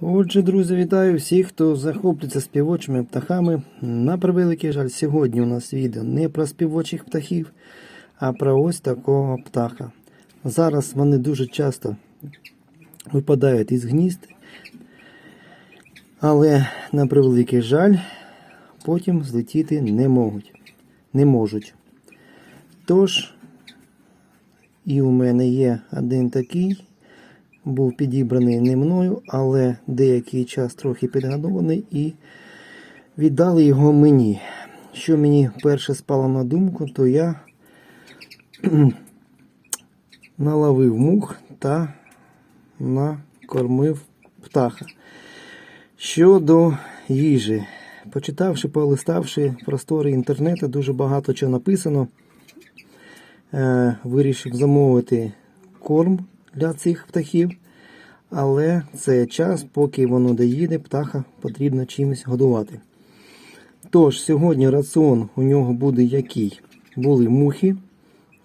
Отже, друзі, вітаю всіх, хто захоплюється співочими птахами. На превеликий жаль, сьогодні у нас відео не про співочих птахів, а про ось такого птаха. Зараз вони дуже часто випадають із гнізд, але на превеликий жаль, потім злетіти не можуть. Не можуть. Тож, і у мене є один такий був підібраний не мною, але деякий час трохи підгодований і віддали його мені. Що мені перше спало на думку, то я наловив мух та накормив птаха. Щодо їжі, почитавши, полиставши простори інтернету, дуже багато чого написано. Е, Вирішив замовити корм для цих птахів. Але це час, поки воно доїде, птаха потрібно чимось годувати. Тож, сьогодні раціон у нього буде який? Були мухи.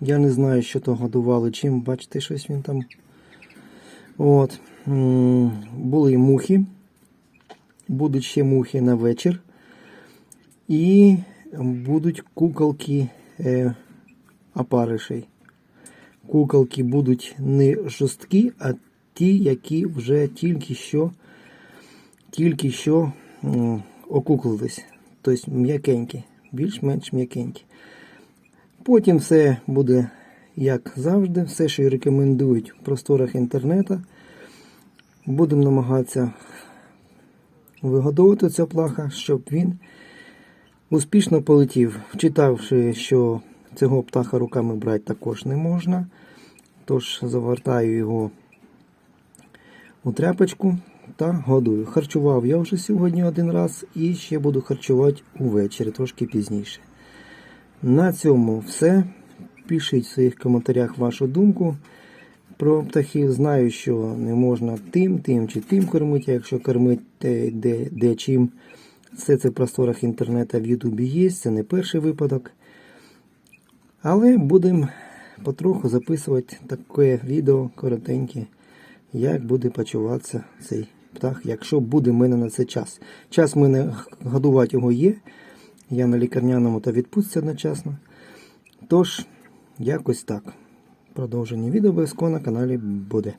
Я не знаю, що то годували чим. Бачите, щось він там. От. Були мухи. Будуть ще мухи на вечір. І будуть куколки е, опаришей. Куколки будуть не жорсткі, а ті, які вже тільки що тільки що окуклились. Тобто м'якенькі, більш-менш м'якенькі. Потім все буде, як завжди, все, що рекомендують в просторах інтернету. Будемо намагатися вигодовувати цього плаха, щоб він успішно полетів. Читавши, що цього птаха руками брати також не можна. Тож завертаю його у тряпочку та годую. Харчував я вже сьогодні один раз і ще буду харчувати увечері, трошки пізніше. На цьому все. Пишіть в своїх коментарях вашу думку про птахів. Знаю, що не можна тим, тим чи тим кормити, а якщо кормити де, де чим. Все це в просторах інтернету в Ютубі є, це не перший випадок. Але будемо потроху записувати таке відео коротеньке, як буде почуватися цей птах, якщо буде в мене на це час. Час в мене годувати його є. Я на лікарняному та відпустці одночасно. Тож, якось так. Продовження відео обов'язково на каналі буде.